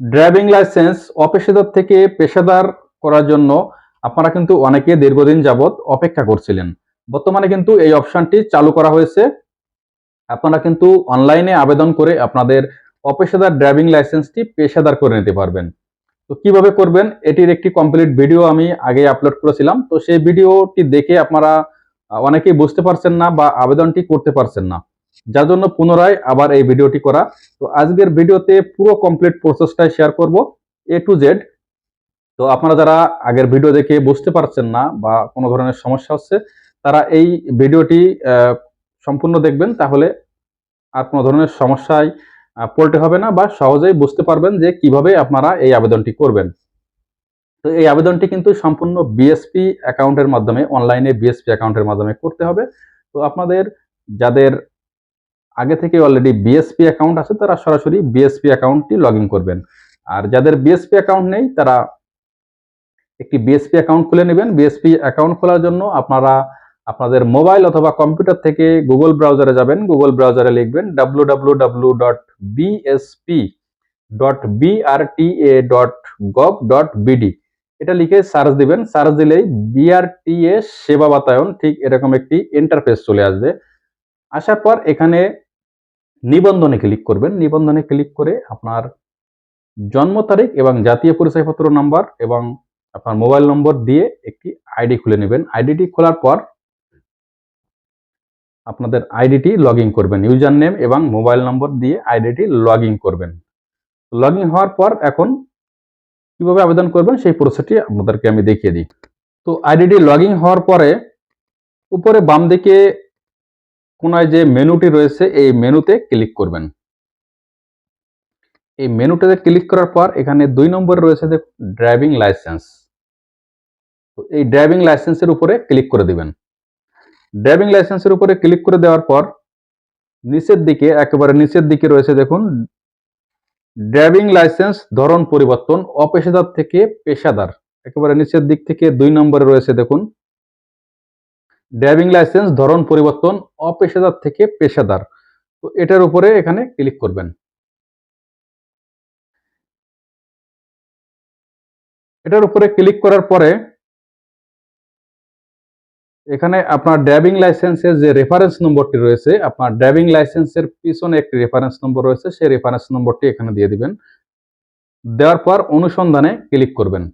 Driving licence, অপেশাদার থেকে পেশাদার করার জন্য আপনারা কিন্তু অনেকে দীর্ঘদিন যাবৎ অপেক্ষা করছিলেন। বর্তমানে কিন্তু এই অপশনটি চালু করা হয়েছে। আপনারা কিন্তু অনলাইনে আবেদন করে আপনাদের অপেশাদার ড্রাইভিং লাইসেন্সটি পেশাদার করে নিতে পারবেন। তো কীভাবে করবেন? এটির একটি কমপ্লিট ভিডিও আমি আগে আপলোড করেছিলাম। তো সেই ভিডিওটি দেখে আপনারা অনেকেই বুঝতে পারছেন না বা আবেদনটি করতে পারছেন না। যার জন্য পুনরায় আবার এই ভিডিওটি করা। তো আজকের ভিডিওতে পুরো কমপ্লিট প্রসেসটাই শেয়ার করব এ টু জেড তো আপনারা যারা আগের ভিডিও দেখে বুঝতে পারছেন না বা কোনো ধরনের সমস্যা হচ্ছে, তারা এই ভিডিওটি সম্পূর্ণ দেখবেন, তাহলে আর কোনো ধরনের সমস্যায় পড়তে হবে না বা সহজেই বুঝতে পারবেন যে কীভাবে আপনারা এই আবেদনটি করবেন। তো এই আবেদনটি কিন্তু সম্পূর্ণ বিএসপি অ্যাকাউন্টের মাধ্যমে অনলাইনে বিএসপি অ্যাকাউন্টের মাধ্যমে করতে হবে। তো আপনাদের, যাদের আগে থেকে অলরেডি বিএসপি অ্যাকাউন্ট আছে, তারা সরাসরি বিএসপি অ্যাকাউন্টটি লগ করবেন। আর যাদের বিএসপি অ্যাকাউন্ট নেই, তারা একটি বিএসপি অ্যাকাউন্ট খুলে নেবেন। বিএসপি অ্যাকাউন্ট খোলার জন্য আপনারা আপনাদের মোবাইল অথবা কম্পিউটার থেকে গুগল ব্রাউজারে যাবেন। গুগল ব্রাউজারে লিখবেন W W W dot BSP dot BRTA dot gov dot BD এটা লিখে সার্চ দিবেন। সার্চ দিলেই বিআরটিএ সেবা বাতায়ন ঠিক এরকম একটি ইন্টারফেস চলে আসবে। আসার পর এখানে নিবন্ধনে ক্লিক করবেন। নিবন্ধনে ক্লিক করে আপনার জন্ম তারিখ এবং জাতীয় পরিচয়পত্র নাম্বার এবং আপনার মোবাইল নম্বর দিয়ে একটি আইডি খুলে নেবেন। আইডিটি খোলার পর আপনাদের আইডিটি লগ করবেন ইউজার নেম এবং মোবাইল নম্বর দিয়ে আইডিটি লগ করবেন। লগ হওয়ার পর এখন কীভাবে আবেদন করবেন সেই প্রসেসটি আপনাদেরকে আমি দেখিয়ে দিই। তো আইডিটি লগ হওয়ার পরে উপরে বাম দিকে কোনায় যে মেনুটি রয়েছে, এই মেনুতে ক্লিক করবেন। এই মেনুটাতে ক্লিক করার পর এখানে দুই নম্বরে রয়েছে যে ড্রাইভিং লাইসেন্স। তো এই ড্রাইভিং লাইসেন্সের উপরে ক্লিক করে দিবেন। ড্রাইভিং লাইসেন্সের উপরে ক্লিক করে দেওয়ার পর নিচের দিকে, একেবারে নিচের দিকে রয়েছে দেখুন, ড্রাইভিং লাইসেন্স ধরন পরিবর্তন, অপেশাদার থেকে পেশাদার। একেবারে নিচের দিক থেকে দুই নম্বরে রয়েছে দেখুন ড্রাইভিং লাইসেন্স, ধরন পরিবর্তন, অপেশাদার থেকে পেশাদার। তো এটার উপরে এখানে ক্লিক করবেন। এটার উপরে ক্লিক করার পরে এখানে আপনার ড্রাইভিং লাইসেন্সের যে রেফারেন্স নম্বরটি রয়েছে, আপনার ড্রাইভিং লাইসেন্সের পিছনে একটি রেফারেন্স নম্বর রয়েছে, সেই রেফারেন্স নম্বরটি এখানে দিয়ে দিবেন। দেওয়ার পর অনুসন্ধানে ক্লিক করবেন।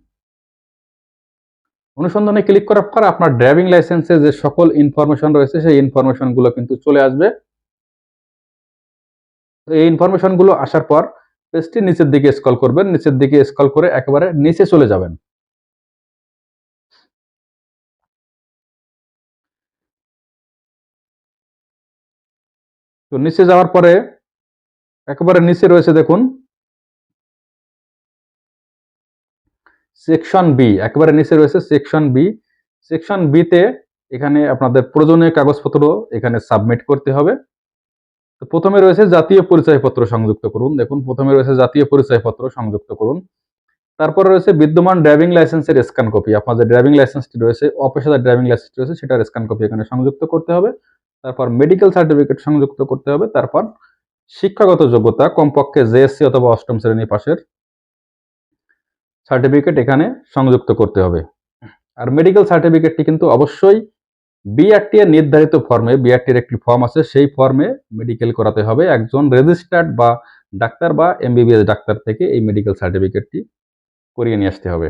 অনুসন্ধানে ক্লিক করার পর আপনার ড্রাইভিং লাইসেন্সে যে সকল ইনফরমেশন রয়েছে, সেই ইনফরমেশনগুলো কিন্তু চলে আসবে। এই ইনফরমেশনগুলো আসার পর পেজটি নিচের দিকে স্ক্রল করবেন, নিচের দিকে স্ক্রল করে একেবারে নিচে চলে যাবেন। তো নিচে যাওয়ার পরে একেবারে নিচে রয়েছে দেখুন সেকশন বি একেবারে নিচে রয়েছে সেকশন বি সেকশন বিতে এখানে আপনাদের প্রয়োজনীয় কাগজপত্র এখানে সাবমিট করতে হবে। তো প্রথমে রয়েছে জাতীয় পরিচয়পত্র সংযুক্ত করুন। দেখুন, প্রথমে রয়েছে জাতীয় পরিচয়পত্র সংযুক্ত করুন। তারপরে রয়েছে বিদ্যমান ড্রাইভিং লাইসেন্সের স্ক্যান কপি আপনার যে ড্রাইভিং লাইসেন্সটি রয়েছে, অপেশাদার ড্রাইভিং লাইসেন্স রয়েছে, সেটার স্ক্যান কপি এখানে সংযুক্ত করতে হবে। তারপর মেডিকেল সার্টিফিকেট সংযুক্ত করতে হবে। তারপর শিক্ষাগত যোগ্যতা, কমপক্ষে জেএসসি অথবা অষ্টম শ্রেণি পাশের সার্টিফিকেট এখানে সংযুক্ত করতে হবে। আর মেডিকেল সার্টিফিকেটটি কিন্তু অবশ্যই বিআরটি এর নির্ধারিত ফর্মে বিআরটির একটি ফর্ম আছে, সেই ফর্মে মেডিকেল করাতে হবে। একজন রেজিস্টার্ড বা ডাক্তার বা এমবিবিএস ডাক্তার থেকে এই মেডিকেল সার্টিফিকেটটি করিয়ে নিয়ে আসতে হবে।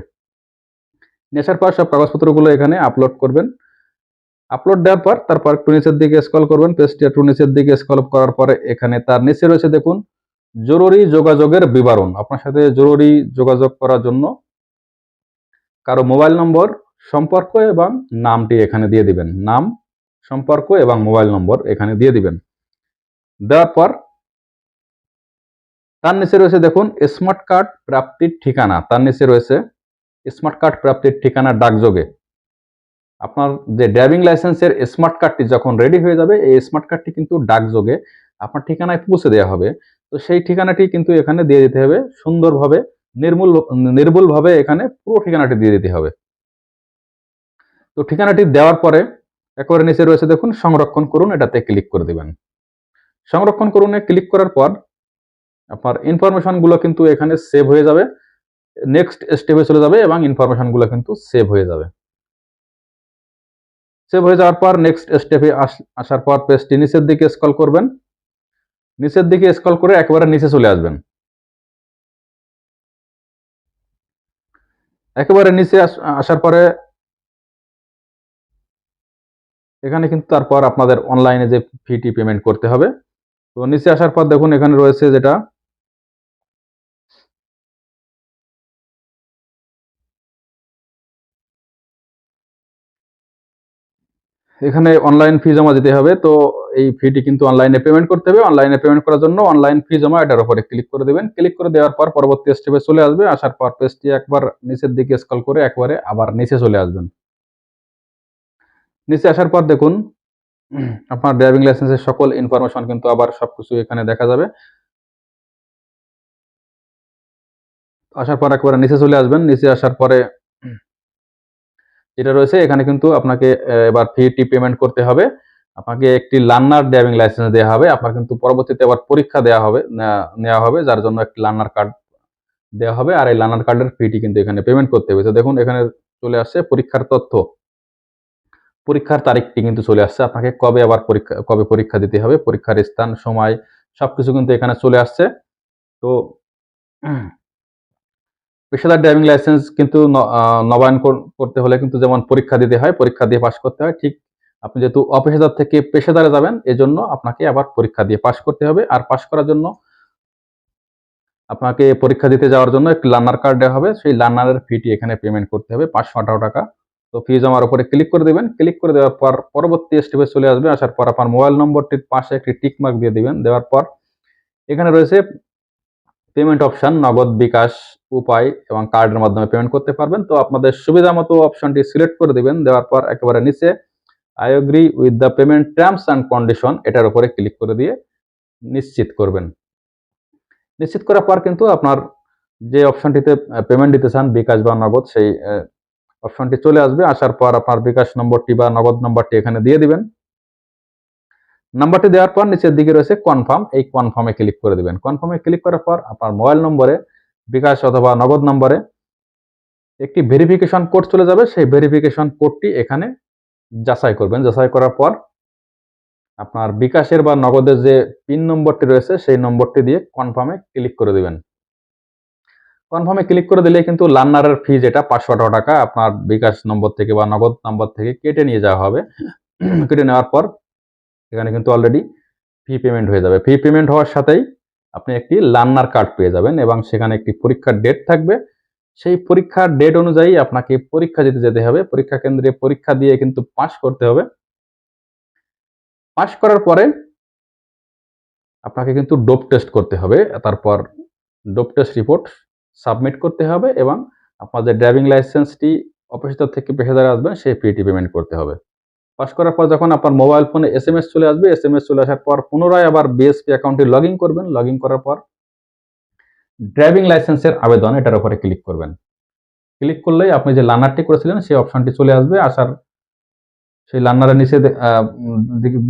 নেশার পর সব কাগজপত্রগুলো এখানে আপলোড করবেন। আপলোড দেওয়ার পর তারপর একটু নিচের দিকে স্ক্রল করবেন। পেজটি একটু নিচের দিকে স্ক্রল করার পরে এখানে তার নিচে রয়েছে দেখুন জরুরি যোগাযোগের বিবরণ। আপনার সাথে জরুরি যোগাযোগ করার জন্য কারও মোবাইল নম্বর, সম্পর্ক এবং নামটি এখানে দিয়ে দিবেন। নাম, সম্পর্ক এবং মোবাইল নম্বর এখানে দিয়ে দিবেন। দেওয়ার পর তার নিচে রয়েছে দেখুন, স্মার্ট কার্ড প্রাপ্তির ঠিকানা। তার নিচে রয়েছে স্মার্ট কার্ড প্রাপ্তির ঠিকানা ডাকযোগে। আপনার যে ড্রাইভিং লাইসেন্সের স্মার্ট কার্ডটি যখন রেডি হয়ে যাবে, এই স্মার্ট কার্ডটি কিন্তু ডাকযোগে আপনার ঠিকানায় পৌঁছে দেওয়া হবে। তো সেই ঠিকানাটি কিন্তু এখানে দিয়ে দিতে হবে। সুন্দরভাবে, নির্মূল নির্ভুলভাবে এখানে পুরো ঠিকানাটি দিয়ে দিতে হবে। তো ঠিকানাটি দেওয়ার পরে একেবারে নিচে রয়েছে দেখুন, সংরক্ষণ করুন, এটাতে ক্লিক করে দিবেন। সংরক্ষণ করুনে ক্লিক করার পর আপনার ইনফরমেশনগুলো কিন্তু এখানে সেভ হয়ে যাবে। নেক্সট স্টেপে চলে যাবে এবং ইনফরমেশনগুলো কিন্তু সেভ হয়ে যাবে। সেভ হয়ে যাওয়ার পর নেক্সট স্টেপে আসার পর পেজটি নিচের দিকে স্ক্রল করবেন। নিচের দিকে স্কল করে একেবারে নিচে চলে আসবেন। একেবারে নিচে আসার পরে এখানে কিন্তু তারপর আপনাদের অনলাইনে যে ফিটি পেমেন্ট করতে হবে। তো নিচে আসার পর দেখুন এখানে রয়েছে যেটা এখানে অনলাইন ফি জমা দিতে হবে, তো এই ফিটি কিন্তু অনলাইনে পেমেন্ট করতে হবে। অনলাইনে পেমেন্ট করার জন্য অনলাইন ফি জমা এটার উপরে ক্লিক করে দেবেন। ক্লিক করে দেওয়ার পর পরবর্তী স্টেপে চলে আসবে। আসার পর পেজটি একবার নিচের দিকে স্কল করে একবারে আবার নিচে চলে আসবেন। নিচে আসার পর দেখুন, আপনার ড্রাইভিং লাইসেন্সের সকল ইনফরমেশন কিন্তু আবার সবকিছু এখানে দেখা যাবে। আসার পর একবারে নিচে চলে আসবেন। নিচে আসার পরে যেটা রয়েছে, এখানে কিন্তু আপনাকে এবার ফিটি পেমেন্ট করতে হবে। আপনাকে একটি লার্নার ড্রাইভিং লাইসেন্স দেওয়া হবে। আপনার কিন্তু পরবর্তীতে আবার পরীক্ষা দেওয়া হবে নেওয়া হবে, যার জন্য একটি লার্নার কার্ড দেওয়া হবে। আর এই লার্নার কার্ডের ফিটি কিন্তু এখানে পেমেন্ট করতে হবে। তো দেখুন, এখানে চলে আসছে পরীক্ষার তথ্য। পরীক্ষার তারিখটি কিন্তু চলে আসছে। আপনাকে কবে আবার পরীক্ষা, কবে পরীক্ষা দিতে হবে? পরীক্ষার স্থান, সময়, সবকিছু কিন্তু এখানে চলে আসছে। তো পেশাদার ড্রাইভিং লাইসেন্স কিন্তু নবায়ন করতে হলে কিন্তু যেমন পরীক্ষা দিতে হয়, পরীক্ষা দিয়ে পাশ করতে হয়, ঠিক আপনি যেহেতু অপেশাদার থেকে পেশাদারে যাবেন, এজন্য আপনাকে আবার পরীক্ষা দিয়ে পাশ করতে হবে। আর পাশ করার জন্য আপনাকে পরীক্ষা দিতে যাওয়ার জন্য একটি লার্নার কার্ড দেওয়া হবে। সেই লার্নারের ফিটি এখানে পেমেন্ট করতে হবে, পাঁচশো আঠারো টাকা। তো ফি জমার উপরে ক্লিক করে দেবেন। ক্লিক করে দেওয়ার পর পরবর্তী স্টেপে চলে আসবে। আসার পর আপনার মোবাইল নম্বরটির পাশে একটি টিক মার্ক দিয়ে দিবেন। দেওয়ার পর এখানে রয়েছে পেমেন্ট অপশান নগদ বিকাশ উপায় এবং কার্ডের মাধ্যমে পেমেন্ট করতে পারবেন। তো আপনাদের সুবিধা মতো অপশনটি সিলেক্ট করে দিবেন, দেওয়ার পর একেবারে নিচে I agree with the payment terms and condition এটার উপরে ক্লিক করে দিয়ে নিশ্চিত করবেন। নিশ্চিত করার পর কিন্তু আপনার যে অপশনটিতে পেমেন্ট দিতে চান, বিকাশ বা নগদ, সেই অপশনটি চলে আসবে। আসার পর আপনার বিকাশ নম্বরটি বা নগদ নম্বরটি এখানে দিয়ে দিবেন। নাম্বারটি দেওয়ার পর নিচের দিকে রয়েছে কনফার্ম এই কনফার্মে ক্লিক করে দেবেন। কনফার্মে ক্লিক করার পর আপনার মোবাইল নম্বরে বিকাশ অথবা নগদ নম্বরে একটি ভেরিফিকেশন কোড চলে যাবে। সেই ভেরিফিকেশন কোডটি এখানে যাচাই করবেন। যাচাই করার পর আপনার বিকাশের বা নগদের যে পিন নম্বরটি রয়েছে, সেই নম্বরটি দিয়ে কনফার্মে ক্লিক করে দেবেন। কনফার্মে ক্লিক করে দিলে কিন্তু লার্নারের ফি যেটা, পাঁচশো টাকা আপনার বিকাশ নম্বর থেকে বা নগদ নম্বর থেকে কেটে নিয়ে যাওয়া হবে। কেটে নেওয়ার পর এখানে কিন্তু অলরেডি ফি পেমেন্ট হয়ে যাবে। ফি পেমেন্ট হওয়ার সাথেই আপনি একটি লার্নার কার্ড পেয়ে যাবেন এবং সেখানে একটি পরীক্ষার ডেট থাকবে। সেই পরীক্ষার ডেট অনুযায়ী আপনাকে পরীক্ষা দিতে যেতে হবে। পরীক্ষা কেন্দ্রে পরীক্ষা দিয়ে কিন্তু পাশ করতে হবে। পাশ করার পরে আপনাকে কিন্তু ডোপ টেস্ট করতে হবে। তারপর ডোপ টেস্ট রিপোর্ট সাবমিট করতে হবে এবং আপনাদের ড্রাইভিং লাইসেন্সটি অফিসার থেকে পেশাদারে আসবেন, সেই ফিটি পেমেন্ট করতে হবে। পাস করার পর যখন আপনার মোবাইল ফোনে এস এম এস চলে আসবে এস এম এস চলে আসার পর পুনরায় আবার বিএসপি অ্যাকাউন্টে লগ ইন করবেন। লগ ইন করার পর ড্রাইভিং লাইসেন্সের আবেদন, এটার উপরে ক্লিক করবেন। ক্লিক করলেই আপনি যে লার্নারটি করেছিলেন, সেই অপশনটি চলে আসবে। আসার সেই লার্নারের নিচে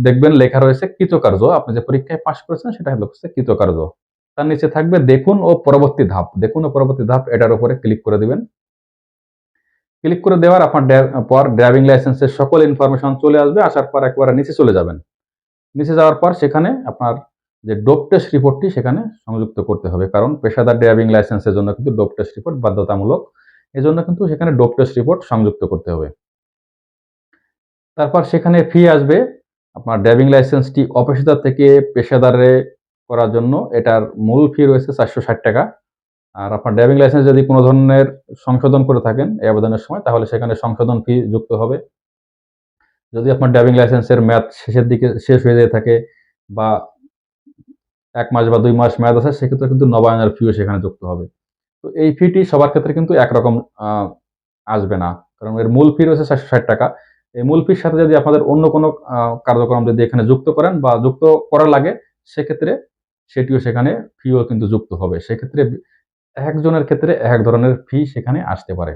দেখবেন লেখা রয়েছে কৃতকার্য। আপনি যে পরীক্ষায় পাশ করেছেন, সেটা হচ্ছে কৃতকার্য। তার নিচে থাকবে দেখুন ও পরবর্তী ধাপ। দেখুন ও পরবর্তী ধাপ, এটার উপরে ক্লিক করে দিবেন। ক্লিক করে দেওয়ার আপনার পর ড্রাইভিং লাইসেন্সের সকল ইনফরমেশন চলে আসবে, আসার পর একবারে নিচে চলে যাবেন। নিচে যাওয়ার পর সেখানে আপনার যে ডোপ টেস্ট রিপোর্টটি সেখানে সংযুক্ত করতে হবে, কারণ পেশাদার ড্রাইভিং লাইসেন্সের জন্য কিন্তু ডোপ টেস্ট রিপোর্ট বাধ্যতামূলক। এজন্য কিন্তু সেখানে ডোপ টেস্ট রিপোর্ট সংযুক্ত করতে হবে। তারপর সেখানে ফি আসবে, আপনার ড্রাইভিং লাইসেন্সটি অপেশাদার থেকে পেশাদারে করার জন্য, এটার মূল ফি রয়েছে চারশো ষাট টাকা। আর আপনার ড্রাইভিং লাইসেন্স যদি কোনো ধরনের সংশোধন করে থাকেন এই আবেদনের সময়, তাহলে সেখানে সংশোধন ফি যুক্ত হবে। যদি আপনার ড্রাইভিং লাইসেন্সের মেয়াদ শেষের দিকে শেষ হয়ে যেয়ে থাকে বা এক মাস বা দুই মাস মেয়াদ আছে, সেক্ষেত্রে কিন্তু নবায়নের ফিও সেখানে যুক্ত হবে। তো এই ফিটি সবার ক্ষেত্রে কিন্তু একরকম আসবে না। কারণ এর মূল ফি রয়েছে চারশো ষাট টাকা। এই মূল ফির সাথে যদি আপনাদের অন্য কোনো কার্যক্রম যদি এখানে যুক্ত করেন বা যুক্ত করা লাগে, সেক্ষেত্রে সেটিও সেখানে ফিও কিন্তু যুক্ত হবে। সেক্ষেত্রে একজনের ক্ষেত্রে এক ধরনের ফি সেখানে আসতে পারে।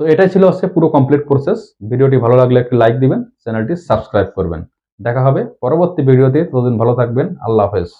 তো এটাই ছিল হচ্ছে পুরো কমপ্লিট প্রসেস ভিডিওটি ভালো লাগলে একটি লাইক দিবেন চ্যানেলটি সাবস্ক্রাইব করবেন। দেখা হবে পরবর্তী ভিডিওতে। ততদিন ভালো থাকবেন। আল্লাহ হাফেজ।